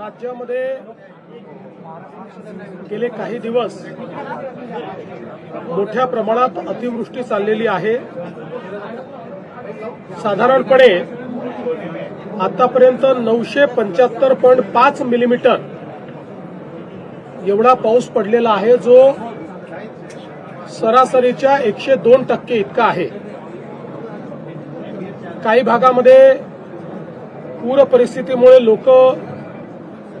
राज्यामध्ये गेले काही दिवस मोठ्या प्रमाणात अतिवृष्टी चाललेली आहे. साधारणपणे आतापर्यंत नऊशे पंच्याहत्तर पॉईंट पाच मिलीमीटर एवढा पाऊस पडलेला आहे जो सरासरीच्या एकशे दोन टक्के इतका आहे. काही भागामध्ये पूर परिस्थितीमुळे लोक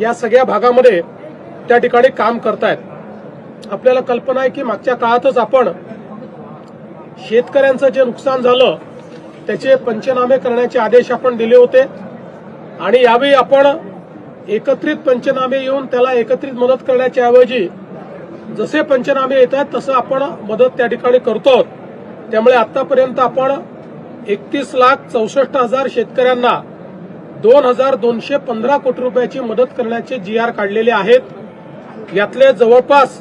या सगळ्या भागामध्ये त्या ठिकाणी काम करतायत. आपल्याला कल्पना आहे की मागच्या काळातच आपण शेतकऱ्यांचं जे नुकसान झालं त्याचे पंचनामे करण्याचे आदेश आपण दिले होते. आणि यावेळी आपण एकत्रित पंचनामे येऊन त्याला एकत्रित मदत करण्याच्या ऐवजी जसे पंचनामे येत आहेत तसं आपण मदत त्या ठिकाणी करतो त्यामुळे आतापर्यंत आपण एकतीस लाख चौसष्ट हजार शेतकऱ्यांना दोन हजार दोनशे पंधरा कोटी रुपयाची मदत करण्याचे जी आर काढलेले आहेत. यातले जवळपास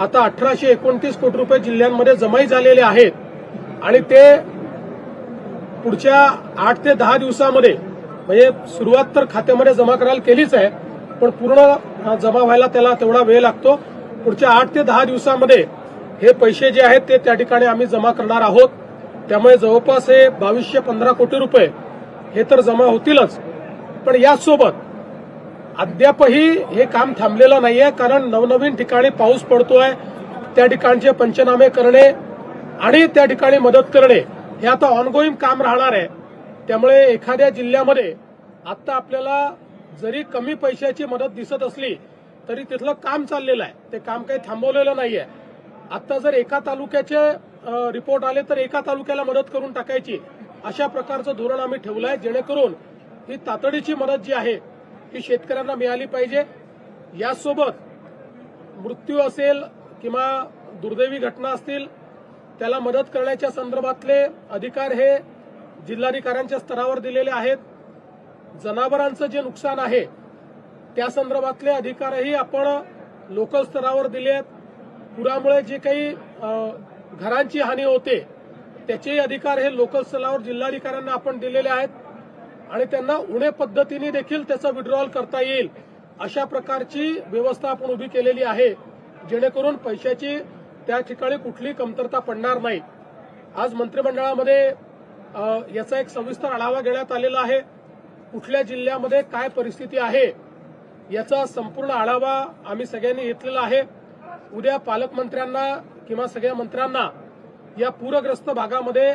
आता अठराशे एकोणतीस कोटी रुपये जिल्ह्यांमध्ये जमाई झालेले आहेत. आणि ते पुढच्या आठ ते दहा दिवसामध्ये म्हणजे सुरुवात तर खात्यामध्ये जमा करायला केलीच आहे पण पूर्ण जमा व्हायला त्याला तेवढा वेळ लागतो. पुढच्या आठ ते दहा दिवसामध्ये हे पैसे जे आहेत ते त्या ठिकाणी आम्ही जमा करणार आहोत. त्यामुळे जवळपास हे बावीसशे पंधरा कोटी रुपये हे तर जमा होतीलच. पण यासोबत अद्यापही हे काम थांबलेलं नाहीये कारण नवनवीन ठिकाणी पाऊस पडतोय त्या ठिकाणचे पंचनामे करणे आणि त्या ठिकाणी मदत करणे हे आता ऑनगोईंग काम राहणार आहे. त्यामुळे एखाद्या जिल्ह्यामध्ये आता आपल्याला जरी कमी पैशाची मदत दिसत असली तरी तिथलं काम चाललेलं आहे. ते काम काही थांबवलेलं नाहीये. आता जर एका तालुक्याचे रिपोर्ट आले तर एका तालुक्याला मदत करून टाकायची अशा प्रकारचं धोरण आम्ही ठेवलं आहे जेणेकरून ही तातडीची मदत जी आहे ही शेतकऱ्यांना मिळाली पाहिजे. यासोबत मृत्यू असेल किंवा दुर्दैवी घटना असतील त्याला मदत करण्याच्या संदर्भातले अधिकार हे जिल्हाधिकाऱ्यांच्या स्तरावर दिलेले आहेत. जनावरांचं जे नुकसान आहे त्या संदर्भातले अधिकारही आपण लोकल स्तरावर दिले आहेत. पुरामुळे जे काही घरांची हानी होते त्याचेही अधिकार हे लोकल स्तरावर जिल्हाधिकाऱ्यांना आपण दिलेले आहेत. आणि त्यांना उणे पद्धतीने देखील त्याचं विड्रॉल करता येईल अशा प्रकारची व्यवस्था आपण उभी केलेली आहे जेणेकरून पैशाची त्या ठिकाणी कुठली कमतरता पडणार नाही. आज मंत्रिमंडळामध्ये याचा एक सविस्तर आढावा घेण्यात आलेला आहे. कुठल्या जिल्ह्यामध्ये काय परिस्थिती आहे याचा संपूर्ण आढावा आम्ही सगळ्यांनी घेतलेला आहे. उद्या पालकमंत्र्यांना किंवा सगळ्या मंत्र्यांना या पूरग्रस्त भागामध्ये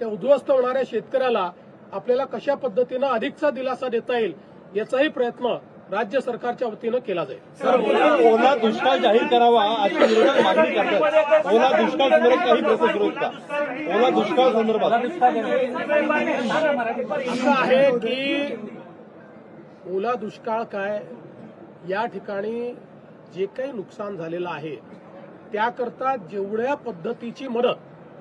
त्या उद्ध्वस्त होणाऱ्या शेतकऱ्याला आपल्याला कशा पद्धतीनं अधिकचा दिलासा देता येईल याचाही प्रयत्न राज्य सरकारच्या वतीनं केला जाईल. सर ओला ओला दुष्काळ जाहीर करावा अशी विरोधक मागणी करतात. ओला दुष्काळ संदर्भात काही प्रोसेस विरोध का ओला दुष्काळ संदर्भात. असं आहे की ओला दुष्काळ काय या ठिकाणी जे काही नुकसान झालेलं आहे त्याकरता जेवढ्या पद्धतीची मदत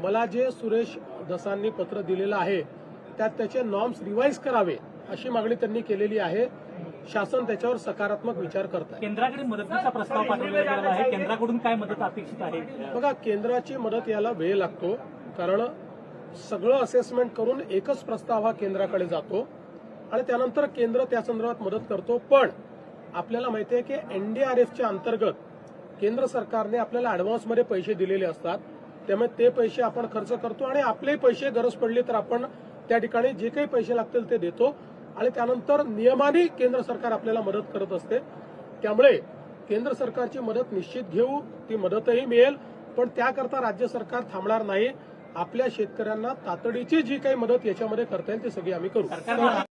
मला जे सुरेश दसांनी पत्र दिलेलं आहे त्यात त्याचे नॉर्म्स रिवाईज करावे अशी मागणी त्यांनी केलेली आहे. शासन त्याच्यावर सकारात्मक विचार करत आहे केंद्राकडे मदतीचा प्रस्ताव पाठवला आहे. केंद्राकडून काय मदत अपेक्षित आहे? बघा केंद्राची मदत याला वेळ लागतो कारण सगळं असेसमेंट करून एकच प्रस्ताव हा केंद्राकडे जातो आणि त्यानंतर केंद्र त्या संदर्भात मदत करतो. पण आपल्याला माहिती आहे की एनडीआरएफच्या अंतर्गत केंद्र सरकारने आपल्याला ऍडव्हान्समध्ये पैसे दिलेले असतात. त्यामुळे ते पैसे आपण खर्च करतो आणि आपले पैसे गरज पडली तर आपण त्या ठिकाणी जे काही पैसे लागतील ते देतो. आणि त्यानंतर नियमाने केंद्र सरकार आपल्याला मदत करत असते. त्यामुळे केंद्र सरकारची मदत निश्चित घेऊ ती मदतही मिळेल. पण त्याकरता राज्य सरकार थांबणार नाही. आपल्या शेतकऱ्यांना तातडीची जी काही मदत याच्यामध्ये करता येईल ती सगळी आम्ही करू.